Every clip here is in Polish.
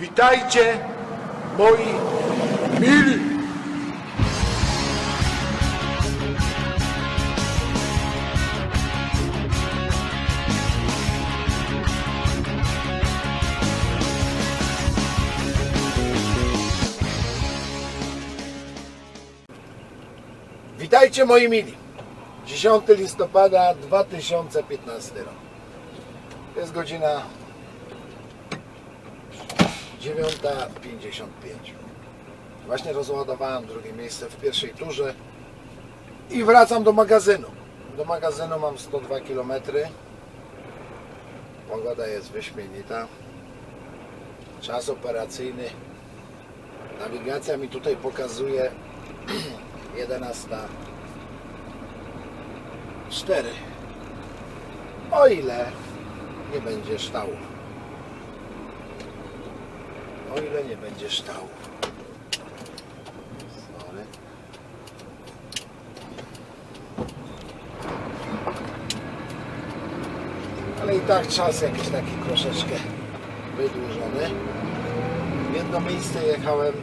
Witajcie, moi mili. Witajcie moi mili. 10 listopada 2015 rok. Jest godzina 9.55. Właśnie rozładowałem drugie miejsce w pierwszej turze i wracam do magazynu. Do magazynu mam 102 km. Pogoda jest wyśmienita. Czas operacyjny. Nawigacja mi tutaj pokazuje 11. 4. O ile nie będzie ształu. O ile nie będzie. Sorry. Ale i tak czas jakiś taki troszeczkę wydłużony. W jedno miejsce jechałem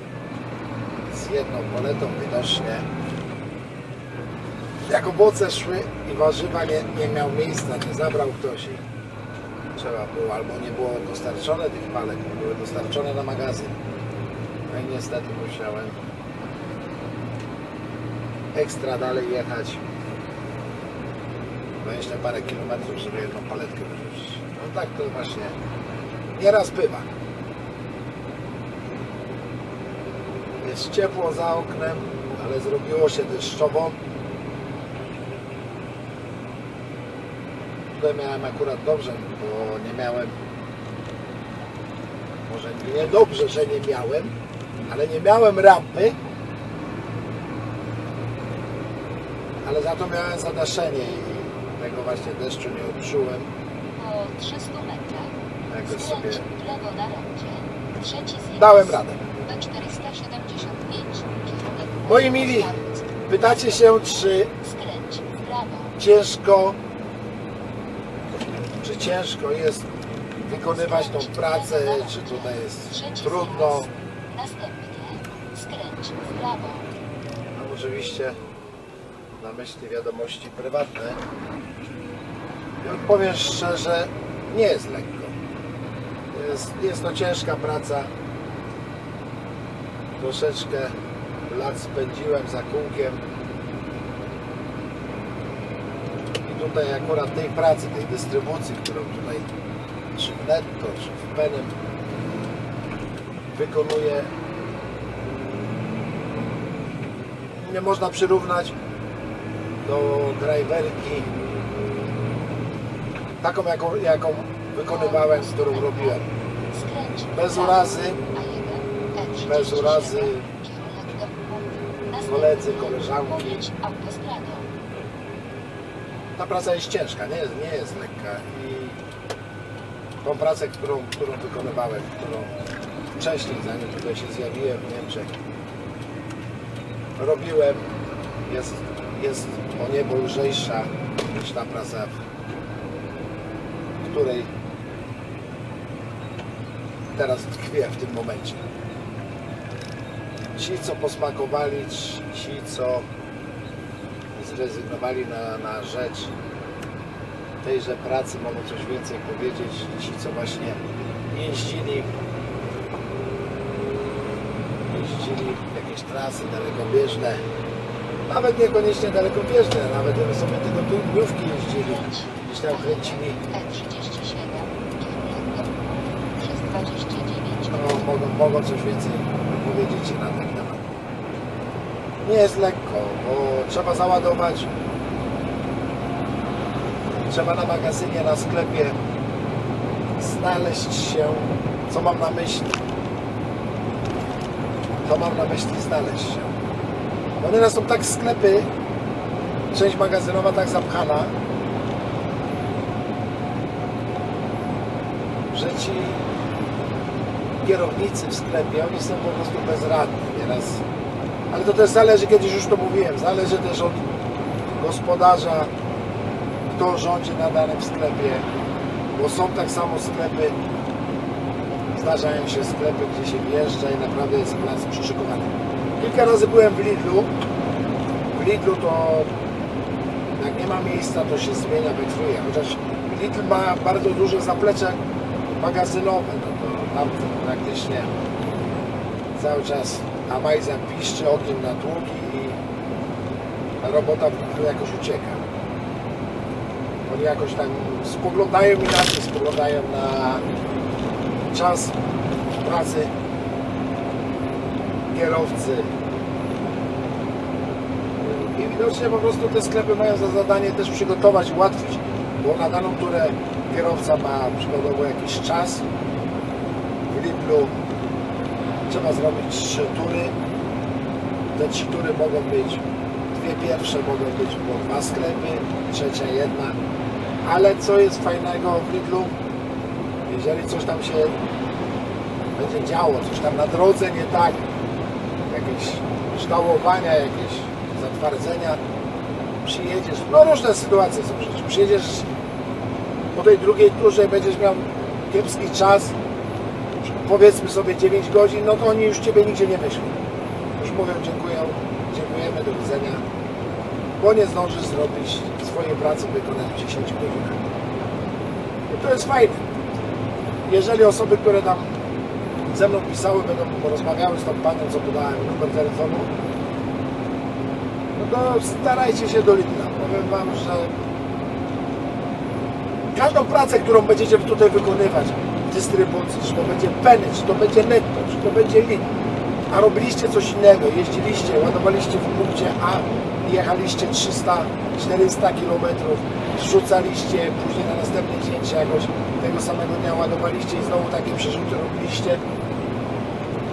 z jedną paletą widocznie. Jak owoce szły i warzywa nie, nie miał miejsca, nie zabrał ktoś i trzeba było, albo nie było dostarczone tych palet, nie były dostarczone na magazyn. No i niestety musiałem ekstra dalej jechać 20 parę kilometrów, żeby jedną paletkę wyrzucić. No tak to właśnie nieraz bywa. Jest ciepło za oknem, ale zrobiło się deszczowo. Tutaj miałem akurat dobrze, bo nie miałem. Może nie dobrze, że nie miałem, ale nie miałem rampy. Ale za to miałem zadaszenie i tego właśnie deszczu nie odczułem. Po 300 metrach Jakoś sobie lewo na rondzie. Trzeci zjazd. dałem radę. B475 kierunek Moi mili, pytacie się, czy prawo. ciężko, ciężko jest wykonywać tą pracę, czy tutaj jest trudno. No, oczywiście na myśli wiadomości prywatne. I odpowiem szczerze, nie jest lekko. Jest, jest to ciężka praca. Troszeczkę lat spędziłem za kółkiem. I tutaj akurat tej pracy, tej dystrybucji, którą tutaj czy w netto, czy w penem wykonuję, nie można przyrównać do driverki taką jaką, jaką wykonywałem, którą robiłem. Bez urazy, A1, bez urazy, koledzy, koleżanki. Ta praca jest ciężka, nie jest, nie jest lekka i tą pracę, którą, którą wykonywałem, którą wcześniej, zanim tutaj się zjawiłem w Niemczech, robiłem, jest, jest o niebo lżejsza niż ta praca, w której teraz tkwię w tym momencie. Ci, co posmakowali, ci, co zrezygnowali na, na rzecz tejże pracy, mogą coś więcej powiedzieć. Ci, co właśnie jeździli, jeździli jakieś trasy dalekobieżne, nawet niekoniecznie dalekobieżne, nawet sobie tylko dniówki jeździli, gdzieś tam kręcili. E37, kierunek do przez 29 No, mogą, mogą coś więcej powiedzieć na ten temat. Nie jest lekko, bo trzeba załadować. Trzeba na magazynie, na sklepie znaleźć się, co mam na myśli. Co mam na myśli znaleźć się. Bo nieraz są tak sklepy, część magazynowa tak zapchana, że ci kierownicy w sklepie, oni są po prostu bezradni nieraz. Ale to też zależy, kiedyś już to mówiłem, zależy też od gospodarza, kto rządzi na danym sklepie, bo są tak samo sklepy Zdarzają się sklepy, gdzie się wjeżdża i naprawdę jest plac przyszykowany. Kilka razy byłem w Lidlu. W Lidlu to jak nie ma miejsca, to się zmienia, wędruje. Chociaż Lidl ma bardzo duże zaplecze magazynowe, no to tam praktycznie cały czas Amazon piszczy ogniem na długi i robota w Lidlu jakoś ucieka. Oni jakoś tam spoglądają inaczej, spoglądają na czas pracy kierowcy. I widocznie po prostu te sklepy mają za zadanie też przygotować, ułatwić, bo na daną turę kierowca ma przykładowo jakiś czas. W Lidlu trzeba zrobić trzy tury. Te trzy tury mogą być, dwie pierwsze mogą być po dwa sklepy, trzecia jedna. Ale co jest fajnego w Lidlu? Jeżeli coś tam się będzie działo, coś tam na drodze nie tak, jakieś ształowania, jakieś zatwardzenia, przyjedziesz, no różne sytuacje są życiu, przyjedziesz po tej drugiej turze będziesz miał kiepski czas, powiedzmy sobie 9 godzin, no to oni już Ciebie nigdzie nie wyślą. Już mówią dziękuję, dziękujemy, do widzenia, bo nie zdążysz zrobić swojej pracy wykonać w 10 godzinach. I to jest fajne. Jeżeli osoby, które tam ze mną pisały, będą rozmawiały z tą panią, co podałem numer telefonu, no to starajcie się do Lidla. Powiem Wam, że każdą pracę, którą będziecie tutaj wykonywać dystrybucji, czy to będzie Penny, czy to będzie Netto, czy to będzie Lidl, a robiliście coś innego, jeździliście, ładowaliście w punkcie A jechaliście 300-400 km, zrzucaliście, później na następne czy jakoś tego samego dnia ładowaliście i znowu takie przerzuty robiliście,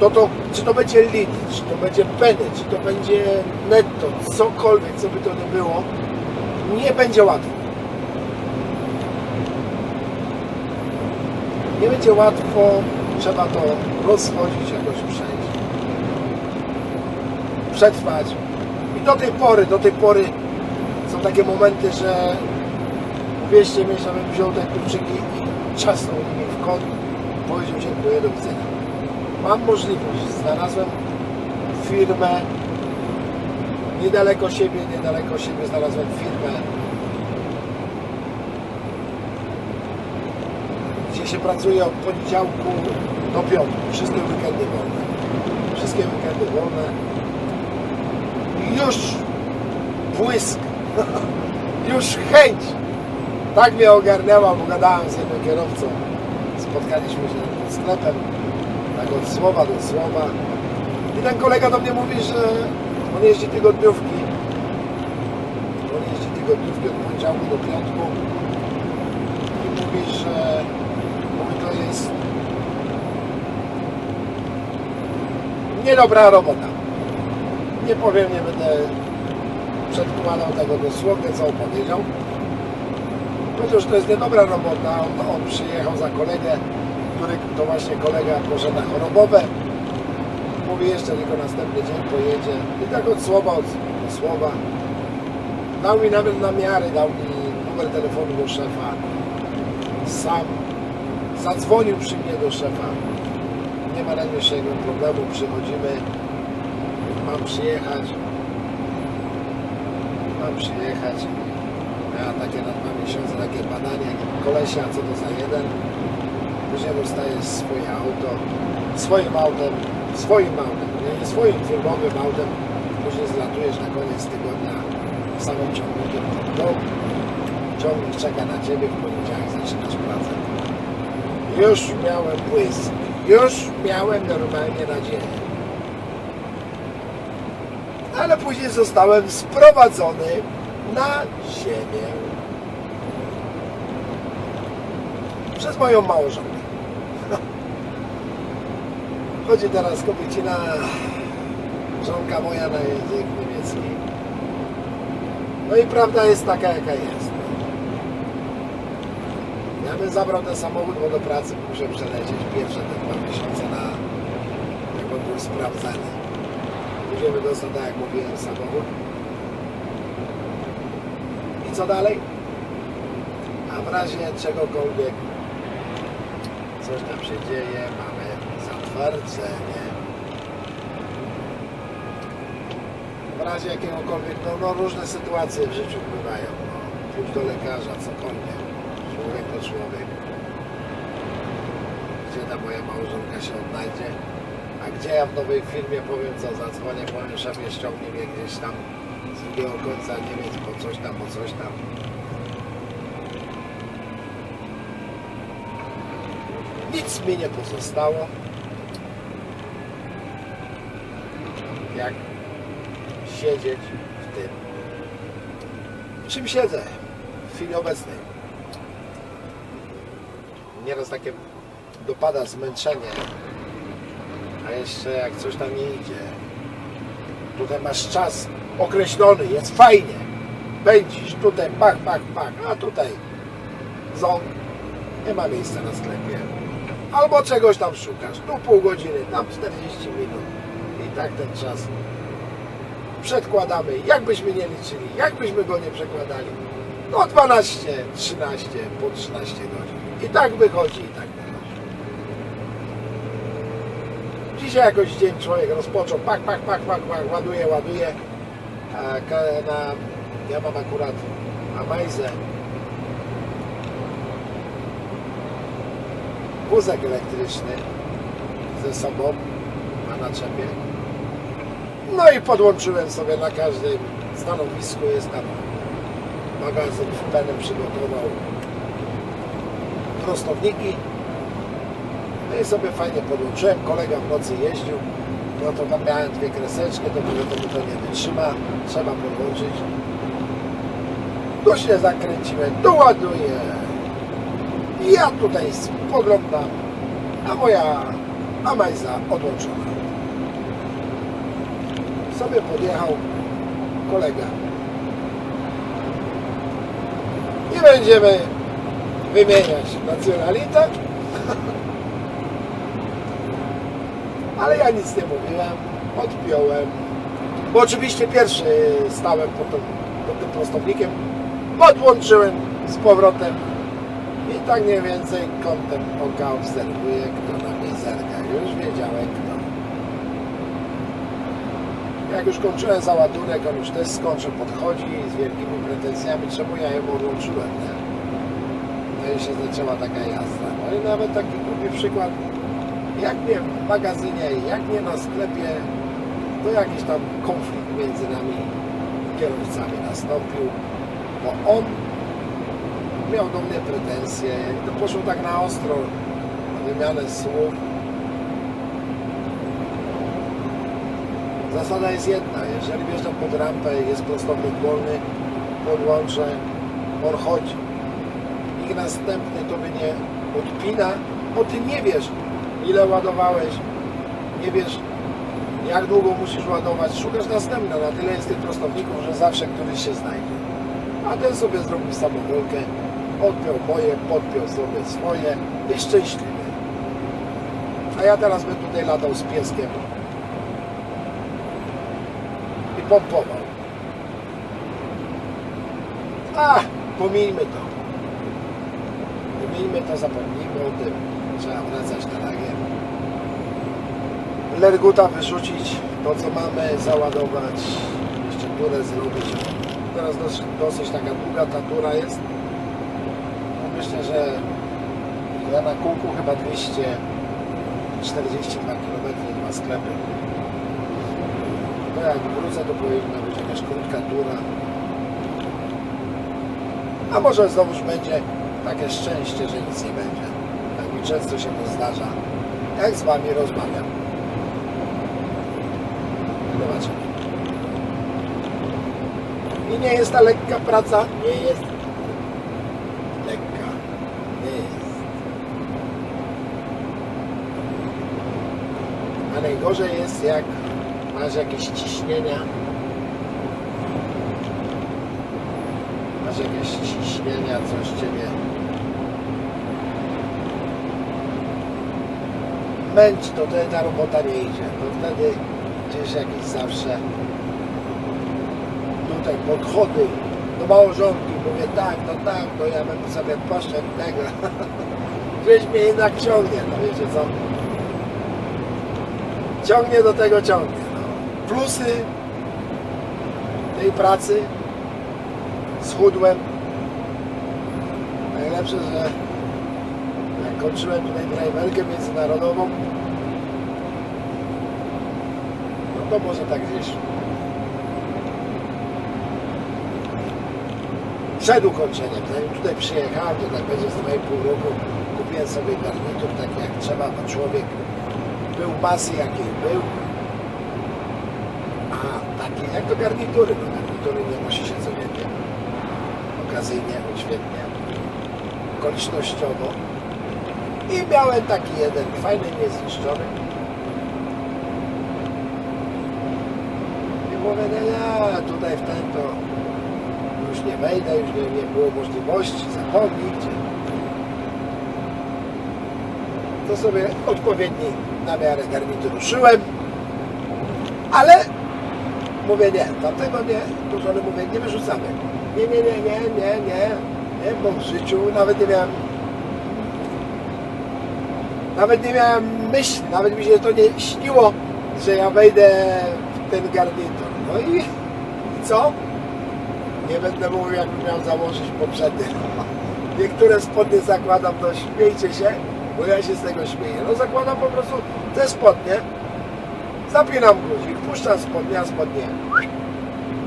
to, to czy to będzie Lidl, czy to będzie Penny, czy to będzie Netto, cokolwiek, co by to nie było, nie będzie łatwo. Nie będzie łatwo, trzeba to rozchodzić jakoś przejść. Przetrwać. I do tej pory, do tej pory są takie momenty, że uwierzcie mi, żebym wziął te kluczyki i czasnął nimi w kąt, powiedział dziękuję, do widzenia. Mam możliwość, znalazłem firmę niedaleko siebie, niedaleko siebie znalazłem firmę, się pracuje od poniedziałku do piątku. Wszystkie weekendy wolne. Wszystkie weekendy wolne. I już błysk, już chęć. Tak mnie ogarnęła, bo gadałem z jednym kierowcą. Spotkaliśmy się pod sklepem, tak od słowa do słowa. I ten kolega do mnie mówi, że on jeździ tygodniówki. On jeździ tygodniówki od poniedziałku do piątku. I mówi, że jest niedobra robota. Nie powiem, nie będę przedkładał tego dosłownie, co on powiedział. Powiedział, że to jest niedobra robota. On, on przyjechał za kolegę, który to właśnie kolega poszedł na chorobowe. Mówi jeszcze tylko następny dzień pojedzie. I tak od słowa, od, słowa. Dał mi nawet namiary, dał mi numer telefonu do szefa. Sam zadzwonił przy mnie do szefa. Nie ma najmniejszego problemu, przychodzimy. Mam przyjechać. Mam przyjechać. Ja takie na dwa miesiące, takie badanie kolesia, co to za jeden. Później dostajesz swoje auto, swoim autem, swoim autem, nie, nie swoim firmowym autem. Później zlatujesz na koniec tygodnia samym ciągnikiem do domu. Ciągnik czeka na Ciebie, w poniedziałek zaczynasz pracę. Już miałem błysk, już miałem normalnie nadzieję. Ale później zostałem sprowadzony na ziemię przez moją małżonkę. Chodzi teraz kobiecina, żonka moja na język niemiecki. No i prawda jest taka, jaka jest. Ja bym zabrał ten samochód, bo do pracy muszę przelecieć pierwsze te dwa miesiące na, jak on był sprawdzany. Później by dostał, tak jak mówiłem, samochód. I co dalej? A w razie czegokolwiek coś tam się dzieje, mamy zatwardzenie. W razie jakiegokolwiek, no, no różne sytuacje w życiu bywają. No. Pójść do lekarza, cokolwiek. To człowiek. Gdzie ta moja małżonka się odnajdzie? A gdzie ja w nowej firmie powiem co, zadzwonię, powiem szefie ściągnij mnie gdzieś tam z drugiego końca Niemiec po coś tam, po coś tam. Nic mi nie pozostało. Jak siedzieć w tym, czym siedzę w chwili obecnej. Nieraz takie dopada zmęczenie, a jeszcze jak coś tam nie idzie. Tutaj masz czas określony, jest fajnie. Będziesz tutaj, pach, pach, pach, a tutaj ząg, nie ma miejsca na sklepie. Albo czegoś tam szukasz, tu pół godziny, tam 40 minut. I tak ten czas przedkładamy, jakbyśmy nie liczyli, jakbyśmy go nie przekładali. No 12, 13, po 13 godzin. I tak wychodzi, i tak wychodzi. Dzisiaj jakoś dzień człowiek rozpoczął, pak, pak, pak, pak, pak, ładuje, ładuje. Na, ja mam akurat Amazę. Wózek elektryczny ze sobą, ma naczepie. No i podłączyłem sobie na każdym stanowisku, jest tam magazyn w penem przygotował prostowniki. No i sobie fajnie podłączyłem, kolega w nocy jeździł, no to tam miałem dwie kreseczki, to mówię, to to nie wytrzyma, trzeba podłączyć. Tu się zakręciłem, tu ładuję. I ja tutaj spoglądam, a moja Amajza odłączona. Sobie podjechał kolega. Nie będziemy wymieniać nacjonalitet, ale ja nic nie mówiłem, odpiąłem. Bo oczywiście pierwszy stałem pod tym, pod tym prostownikiem, podłączyłem z powrotem i tak mniej więcej kątem oka obserwuję, kto na mnie zerka. Już wiedziałem kto. Jak już kończyłem załadunek, on już też skończył, podchodzi z wielkimi pretensjami, czemu ja ją odłączyłem, nie? I się zaczęła taka jazda. No i nawet taki głupi przykład, jak nie w magazynie, jak nie na sklepie, to jakiś tam konflikt między nami kierowcami nastąpił, bo on miał do mnie pretensje, to poszło tak na ostro, na wymianę słów. Zasada jest jedna, jeżeli wjeżdżam pod rampę jest prostownik wolny, podłączę, on chodzi. Nikt następny to by nie odpina, bo ty nie wiesz, ile ładowałeś, nie wiesz, jak długo musisz ładować, szukasz następne, na tyle jest tych prostowników, że zawsze któryś się znajdzie. A ten sobie zrobił samowolkę, odpiął moje, podpiął sobie swoje i szczęśliwy. A ja teraz bym tutaj latał z pieskiem i pompował. A, pomijmy to. Pomijmy to, zapomnijmy o tym. Trzeba wracać na lagier. Lerguta wyrzucić, to co mamy, załadować, jeszcze turę zrobić. Teraz dosyć, dosyć taka długa ta tura jest. No Myślę, że ja na kółku chyba 242 km dwa sklepy. To jak wrócę, to powinna być jakaś krótka tura. A może znowuż będzie takie szczęście, że nic nie będzie. Tak mi często się to zdarza. Jak z Wami rozmawiam. Zobaczymy. I nie jest ta lekka praca? Nie jest lekka. Nie jest. A najgorzej jest jak masz jakieś ciśnienia. Masz jakieś ciśnienia, coś ciebie męczy, to wtedy ta robota nie idzie. To wtedy gdzieś jakieś zawsze tutaj podchody do małżonki, mówię tak, no tak, to ja bym sobie poszedł tego. Gdzieś mnie jednak ciągnie, no wiecie co? Ciągnie do tego, ciągnie. No. Plusy tej pracy schudłem. Najlepsze, że kończyłem driverkę międzynarodową, no to może tak gdzieś. Przed ukończeniem, zanim tutaj przyjechałem, to tak będzie za 2,5 roku, kupiłem sobie garnitur taki jak trzeba, bo człowiek był masy jakiej był, a takie jak to garnitury, no garnitury nie nosi się codziennie, okazyjnie, odświetnie, okolicznościowo i miałem taki jeden fajny, niezniszczony i mówię, nie, nie, tutaj w ten to już nie wejdę, już nie, nie było możliwości, zapomnij gdzie. To sobie odpowiedni na miarę garnitur ruszyłem, ale mówię nie, tamtego nie, tu żony mówię, nie wyrzucamy. Nie, nie, nie, nie, nie, nie, nie, bo w życiu nawet nie miałem nawet nie miałem myśli, nawet mi się to nie śniło, że ja wejdę w ten garnitur. No i, co? Nie będę mówił, jakbym miał założyć poprzednie. Niektóre spodnie zakładam, to śmiejcie się, bo ja się z tego śmieję. No zakładam po prostu te spodnie, zapinam guzik, puszczam spodnie, a spodnie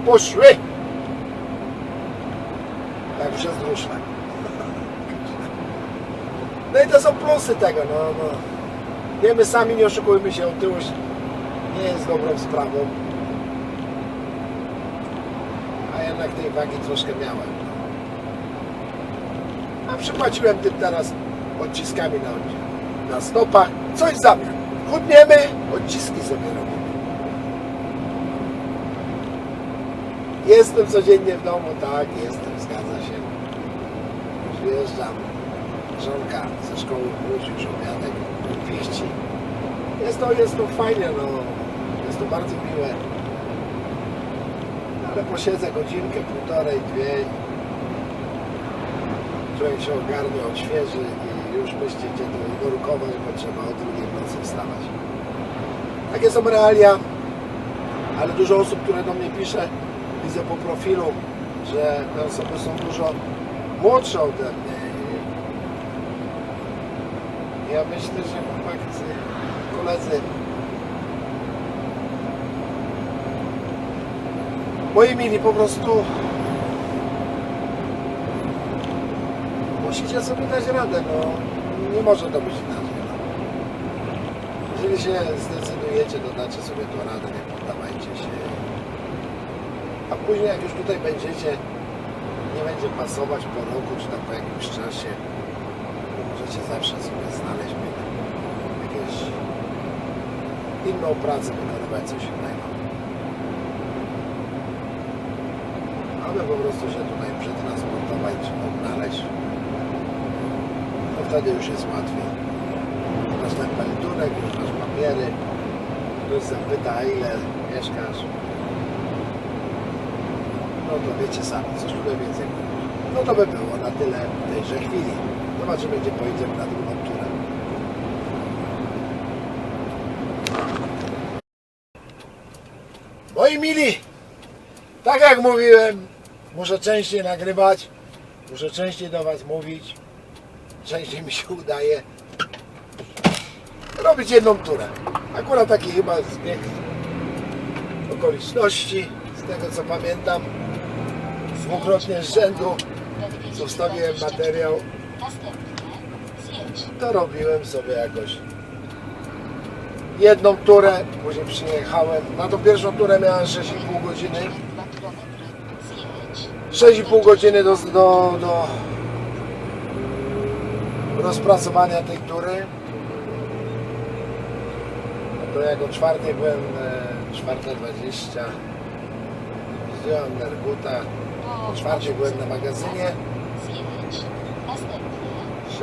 poszły. Jak przez duszlak. No i to są plusy tego, no, no. Wiemy sami, nie oszukujmy się, otyłość nie jest dobrą sprawą. A jednak tej wagi troszkę miałem. A przypłaciłem tym teraz odciskami na, na stopach. Coś w zamian. Chudniemy, odciski sobie robimy. Jestem codziennie w domu, tak, jestem, zgadza się. Przyjeżdżam. Żonka ze szkoły wróci już obiadek, wieści. Jest to, jest to fajnie, no. Jest to bardzo miłe. Ale posiedzę godzinkę, półtorej, dwie. Człowiek się ogarnie, odświeży i już myśli, gdzie to nurkować, bo trzeba o drugiej nocy wstawać. Takie są realia, ale dużo osób, które do mnie pisze, widzę po profilu, że te osoby są dużo młodsze ode mnie. Ja myślę, że chłopacy, koledzy, moi mili, po prostu musicie sobie dać radę, no nie może to być inaczej. Jeżeli się zdecydujecie, to dacie sobie to radę, nie poddawajcie się. A później jak już tutaj będziecie, nie będzie pasować po roku, czy tam po jakimś czasie, zawsze sobie znaleźć jakieś inną pracę, wykonywać coś innego. aby po prostu się tutaj przetransportować, odnaleźć, to wtedy już jest łatwiej. Masz ten meldunek, już masz papiery, ktoś zapyta, ile mieszkasz, no to wiecie sami, coś tutaj więcej. No to by było na tyle w tejże chwili. Zobaczymy, gdzie pojedziemy na drugą turę. Moi mili, tak jak mówiłem, muszę częściej nagrywać, muszę częściej do Was mówić, częściej mi się udaje robić jedną turę. Akurat taki chyba zbieg okoliczności, z tego co pamiętam, dwukrotnie z rzędu zostawiłem materiał, Następnie to robiłem sobie jakoś jedną turę, później przyjechałem, na tą pierwszą turę miałem 6,5 godziny, 2 km. Zjedź. 6,5 godziny do, do, do rozpracowania tej tury. To jak o czwartej byłem, e, czwarta 20, zdjąłem Nerguta, o czwartej byłem na magazynie,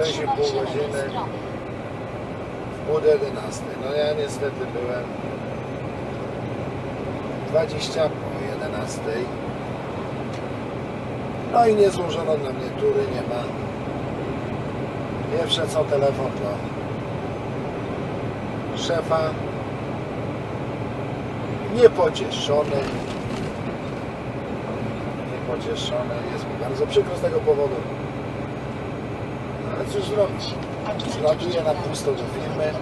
6,5 trzymaj się lewej godziny. pół do 11. No ja niestety byłem 20 po 11. No i nie złożono na mnie tury, nie ma. Pierwsze co telefon do szefa. Niepocieszony. Niepocieszony. Jest mi bardzo przykro z tego powodu. Cóż zrobić? Zlatuję na pusto do firmy.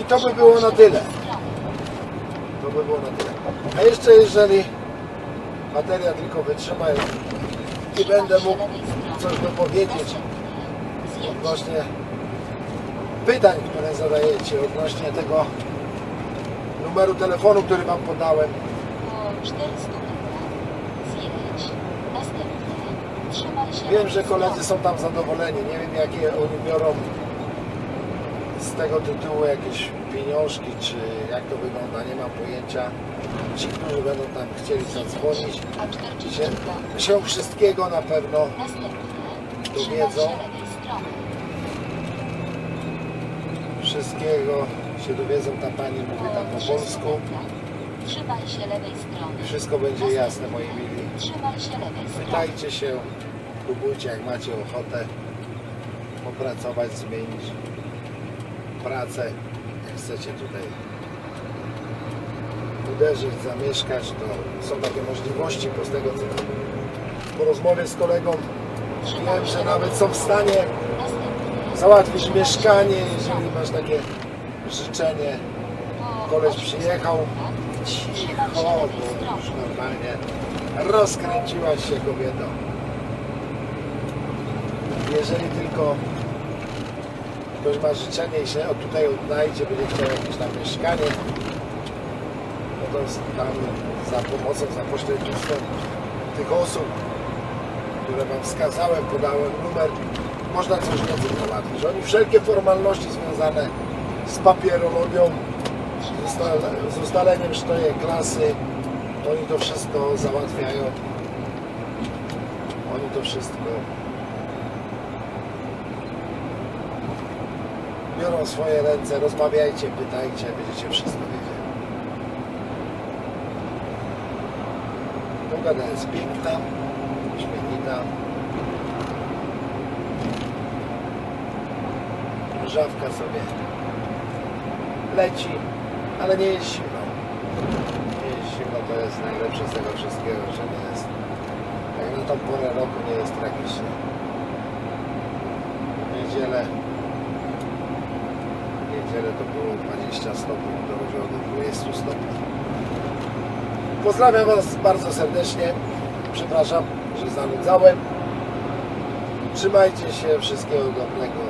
I to by było na tyle. To by było na tyle. A jeszcze jeżeli bateria tylko wytrzyma i będę mógł coś dopowiedzieć odnośnie pytań, które zadajecie, odnośnie tego numeru telefonu, który Wam podałem. Po 400 metrach zjedź. Następnie trzymaj się Wiem, że koledzy są tam zadowoleni. Nie wiem, jakie oni biorą z tego tytułu jakieś pieniążki, czy jak to wygląda, nie mam pojęcia. Ci, którzy będą tam chcieli zadzwonić, A 42 się, się wszystkiego na pewno Następnie Tu trzymaj wiedzą. się lewej strony. wszystkiego się dowiedzą. Ta pani mówi tam po 300 polsku. Trzymaj się lewej strony. Wszystko będzie jasne, moi mili. Trzymaj się lewej strony. Pytajcie się, próbujcie jak macie ochotę popracować, zmienić pracę, jak chcecie tutaj uderzyć, zamieszkać, to są takie możliwości, bo z tego co po rozmowie z kolegą wiem, że nawet są w stanie załatwić mieszkanie, jeżeli masz takie życzenie. Koleś 800 przyjechał, cicho, bo już normalnie rozkręciłaś się kobieto. Jeżeli tylko ktoś ma życzenie i się od tutaj odnajdzie, będzie chciał jakieś tam mieszkanie, no to tam za pomocą, za pośrednictwem tych osób, które Wam wskazałem, podałem numer, można coś więcej załatwić. Oni wszelkie formalności związane z papierologią, z ustal- z ustaleniem sztoje klasy, oni to wszystko załatwiają. Oni to wszystko biorą swoje ręce, rozmawiajcie, pytajcie, będziecie wszystko wiedzieli. Pogoda jest piękna, śmienita. Żawka sobie leci, ale nie jest zimno. Nie jest zimno, to jest najlepsze z tego wszystkiego, że nie jest. Jak na tą porę roku nie jest tragicznie. W niedzielę niedzielę to było 20 stopni, dochodziło do 20 stopni. Pozdrawiam Was bardzo serdecznie. Przepraszam, że zanudzałem. Trzymajcie się, wszystkiego dobrego.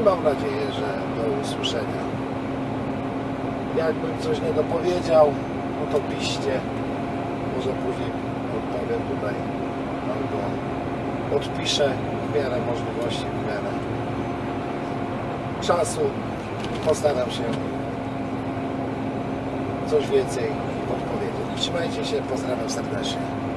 I mam nadzieję, że do usłyszenia. Jakbym coś nie dopowiedział, no to piszcie. Może później odpowiem tutaj albo odpiszę w miarę możliwości, w miarę czasu. Postaram się coś więcej odpowiedzieć. Trzymajcie się, pozdrawiam serdecznie.